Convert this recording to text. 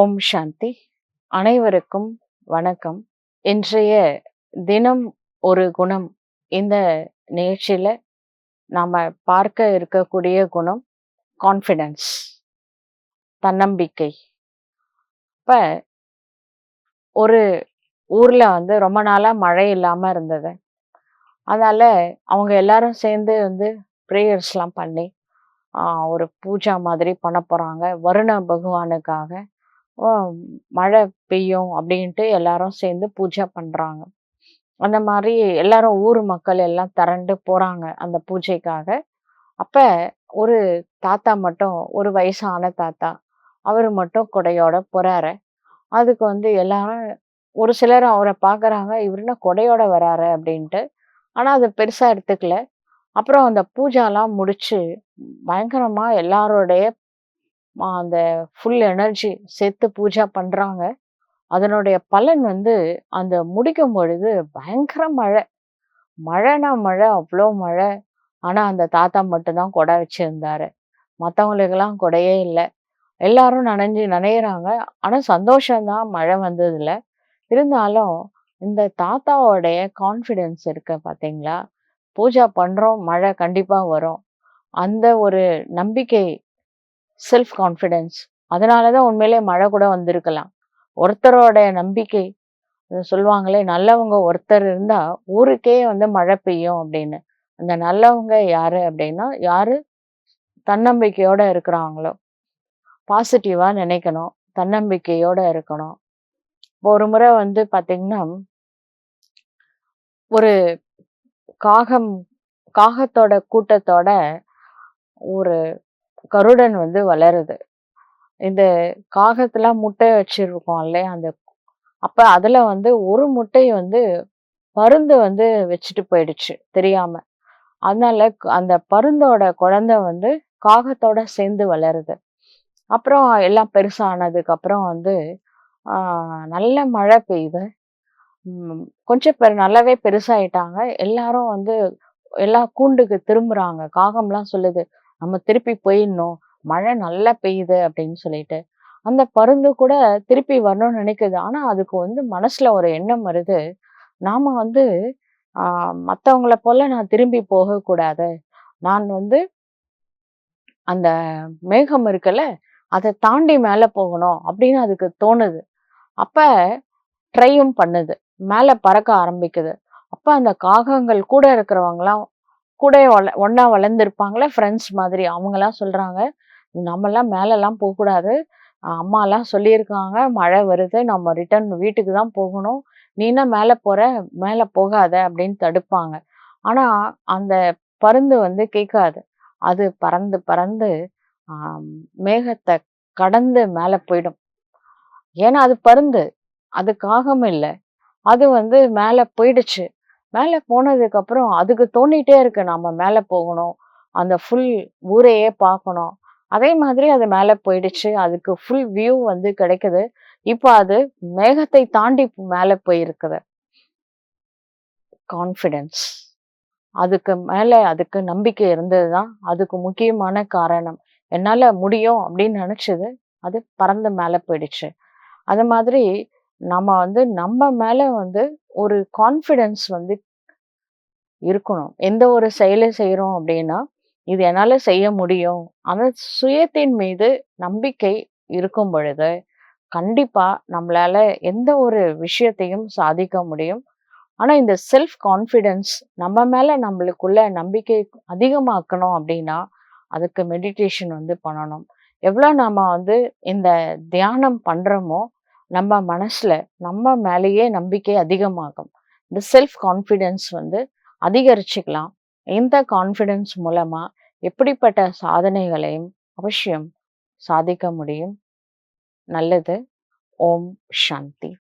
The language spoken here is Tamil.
ஓம் சாந்தி. அனைவருக்கும் வணக்கம். இன்றைய தினம் ஒரு குணம். இந்த நிகழ்ச்சியில நாம பார்க்க இருக்கக்கூடிய குணம் கான்ஃபிடன்ஸ் தன்னம்பிக்கை. இப்ப ஒரு ஊர்ல வந்து ரொம்ப நாளா மழை இல்லாம இருந்தது. அதனால அவங்க எல்லாரும் சேர்ந்து வந்து ப்ரேயர்ஸ்லாம் பண்ணி ஒரு பூஜா மாதிரி பண்ண போறாங்க. வருண பகவானுக்காக மழை பெய்யும் அப்படின்ட்டு எல்லாரும் சேர்ந்து பூஜை பண்றாங்க. அந்த மாதிரி எல்லாரும் ஊர் மக்கள் எல்லாம் திரண்டு போறாங்க அந்த பூஜைக்காக. அப்ப ஒரு தாத்தா மட்டும் ஒரு வயசான தாத்தா அவர் மட்டும் கொடையோட போறாரு. அதுக்கு வந்து எல்லாரும் ஒரு சிலர் அவரை பார்க்கறாங்க இவருன்னா கொடையோட வராரு அப்படின்ட்டு. ஆனா அது பெருசா எடுத்துக்கல. அப்புறம் அந்த பூஜாலாம் முடிச்சு பயங்கரமா எல்லாரோடைய அந்த ஃபுல் எனர்ஜி சேர்த்து பூஜா பண்ணுறாங்க அதனுடைய பலன் வந்து அந்த முடிக்கும் பொழுது பயங்கர மழை. மழைனா மழை அவ்வளோ மழை. ஆனால் அந்த தாத்தா மட்டும்தான் கொடை வச்சுருந்தாரு. மற்றவங்களுக்கெல்லாம் கொடையே இல்லை. எல்லாரும் நனைஞ்சு நனையிறாங்க. ஆனால் சந்தோஷம்தான். மழை வந்ததில்ல. இருந்தாலும் இந்த தாத்தாவோடைய கான்ஃபிடென்ஸ் இருக்கு பார்த்தீங்களா பூஜா பண்ணுறோம் மழை கண்டிப்பாக வரும். அந்த ஒரு நம்பிக்கை செல்ஃப் கான்ஃபிடென்ஸ் அதனாலதான் உண்மையிலே மழை கூட வந்திருக்கலாம். ஒருத்தரோட நம்பிக்கை சொல்லுவாங்களே நல்லவங்க ஒருத்தர் இருந்தால் ஊருக்கே வந்து மழை பெய்யும் அப்படின்னு. அந்த நல்லவங்க யாரு அப்படின்னா யாரு தன்னம்பிக்கையோட இருக்கிறாங்களோ பாசிட்டிவாக நினைக்கணும் தன்னம்பிக்கையோட இருக்கணும். இப்போ ஒரு முறை வந்து பார்த்திங்கன்னா ஒரு காகம் காகத்தோட கூட்டத்தோட ஒரு கருடன் வந்து வளருது. இந்த காகத்துல முட்டை வச்சிருக்கோம் இல்லையா அந்த அப்ப அதுல வந்து ஒரு முட்டை வந்து பருந்து வந்து வச்சுட்டு போயிடுச்சு தெரியாம. அதனால அந்த பருந்தோட குழந்தை வந்து காகத்தோட சேர்ந்து வளருது. அப்புறம் எல்லாம் பெருசானதுக்கு அப்புறம் வந்து ஆஹ் நல்ல மழை பெய்யுது. உம் கொஞ்சம் பேர் நல்லாவே பெருசாயிட்டாங்க. எல்லாரும் வந்து எல்லா கூண்டுக்கு திரும்புறாங்க. காகம்லாம் சொல்லுது நம்ம திருப்பி போயிடணும். மழை நல்லா பெய்யுது அப்படின்னு சொல்லிட்டு. அந்த பருந்து கூட திருப்பி வரணும்னு நினைக்குது. ஆனா அதுக்கு வந்து மனசுல ஒரு எண்ணம் வருது. நாம வந்து ஆஹ் மத்தவங்கள போல நான் திரும்பி போகக்கூடாது. நான் வந்து அந்த மேகம் இருக்குல்ல அதை தாண்டி மேலே போகணும் அப்படின்னு அதுக்கு தோணுது. அப்ப ட்ரையும் பண்ணுது. மேலே பறக்க ஆரம்பிக்குது. அப்ப அந்த காகங்கள் கூட இருக்கிறவங்களாம் கூட வள ஒன்றா வளர்ந்துருப்பாங்களே ஃப்ரெண்ட்ஸ் மாதிரி. அவங்கெல்லாம் சொல்கிறாங்க நம்மலாம் மேலெல்லாம் போகக்கூடாது. அம்மாலாம் சொல்லியிருக்காங்க மழை வருது நம்ம ரிட்டர்ன் வீட்டுக்கு தான் போகணும். நீனா மேலே போகிற மேலே போகாத அப்படின்னு தடுப்பாங்க. ஆனால் அந்த பருந்து வந்து கேட்காது. அது பறந்து பறந்து மேகத்தை கடந்து மேலே போயிடும். ஏன்னா அது பருந்து. அது காகம் இல்லை. அது வந்து மேலே போயிடுச்சு. மேலே போனதுக்கப்புறம் அதுக்கு தோண்டிகிட்டே இருக்கு. நம்ம மேலே போகணும். அந்த ஃபுல் ஊரையே பார்க்கணும். அதே மாதிரி அது மேலே போயிடுச்சு. அதுக்கு ஃபுல் வியூ வந்து கிடைக்குது. இப்போ அது மேகத்தை தாண்டி மேலே போயிருக்குது. கான்ஃபிடென்ஸ் அதுக்கு மேலே அதுக்கு நம்பிக்கை இருந்ததுதான் அதுக்கு முக்கியமான காரணம். என்னால் முடியும் அப்படின்னு நினச்சது அது பறந்து மேலே போயிடுச்சு. அது மாதிரி நம்ம வந்து நம்ம மேல வந்து ஒரு கான்ஃபிடென்ஸ் வந்து இருக்கணும். எந்த ஒரு செயலை செய்கிறோம் அப்படின்னா இது என்னால் செய்ய முடியும். அந்த சுயத்தின் மீது நம்பிக்கை இருக்கும் பொழுது கண்டிப்பாக நம்மளால எந்த ஒரு விஷயத்தையும் சாதிக்க முடியும். ஆனால் இந்த செல்ஃப் கான்ஃபிடென்ஸ் நம்ம மேலே நம்மளுக்குள்ள நம்பிக்கை அதிகமாக்கணும் அப்படின்னா அதுக்கு மெடிடேஷன் வந்து பண்ணணும். எவ்வளோ நாம் வந்து இந்த தியானம் பண்ணுறோமோ நம்ம மனசுல நம்ம மேலேயே நம்பிக்கை அதிகமாகும். இந்த செல்ஃப் கான்ஃபிடென்ஸ் வந்து அதிகரிச்சுக்கலாம். இந்த கான்ஃபிடென்ஸ் மூலமா எப்படிப்பட்ட சாதனைகளையும் அவசியம் சாதிக்க முடியும்? நல்லது. ஓம் சாந்தி.